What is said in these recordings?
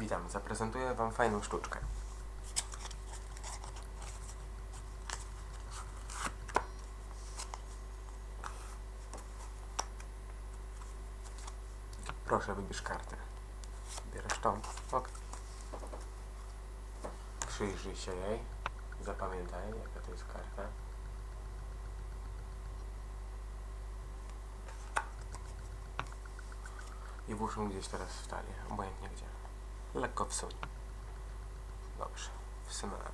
Witam, zaprezentuję Wam fajną sztuczkę. Proszę, wybierz kartę. Bierasz tą. Ok. Przyjrzyj się jej. Zapamiętaj, jaka to jest karta. I włóż gdzieś teraz w talię, obojętnie gdzie. Lekko wsuń. Dobrze, wsunąłeś.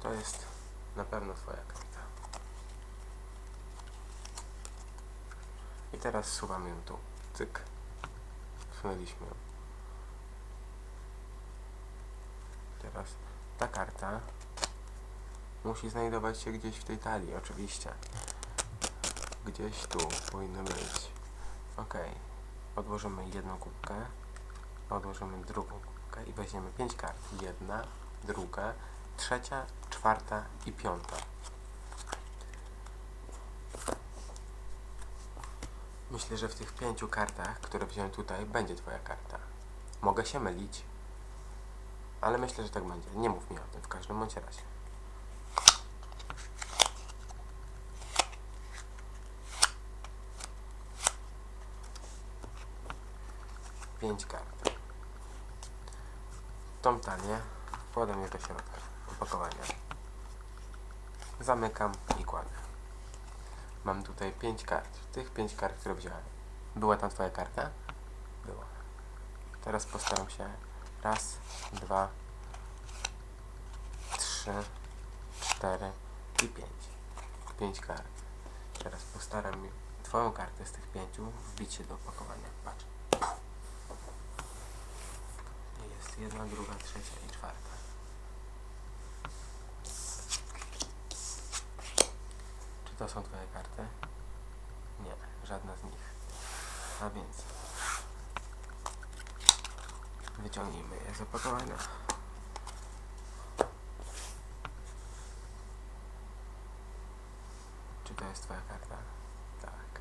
To jest na pewno Twoja karta. I teraz suwamy ją tu. Cyk. Wsunęliśmy ją. Teraz ta karta musi znajdować się gdzieś w tej talii, oczywiście. Gdzieś tu powinno być. Ok. Odłożymy jedną kubkę. Odłożymy drugą kubkę i weźmiemy pięć kart. Jedna, druga, trzecia, czwarta i piąta. Myślę, że w tych pięciu kartach, które wziąłem tutaj, będzie Twoja karta. Mogę się mylić, ale myślę, że tak będzie. Nie mów mi o tym w każdym bądź razie. Pięć kart. Tą talię wkładam je do środka opakowania. Zamykam i kładę. Mam tutaj pięć kart. Tych pięć kart, które wziąłem. Była tam Twoja karta? Była. Teraz postaram się raz, dwa, trzy, cztery i pięć. Pięć kart. Teraz postaram się Twoją kartę z tych pięciu wbić się do opakowania. Patrz. Jest jedna, druga, trzecia i czwarta. Czy to są Twoje karty? Nie, żadna z nich. A więc wyciągnijmy je z opakowania. Czy to jest Twoja karta? Tak.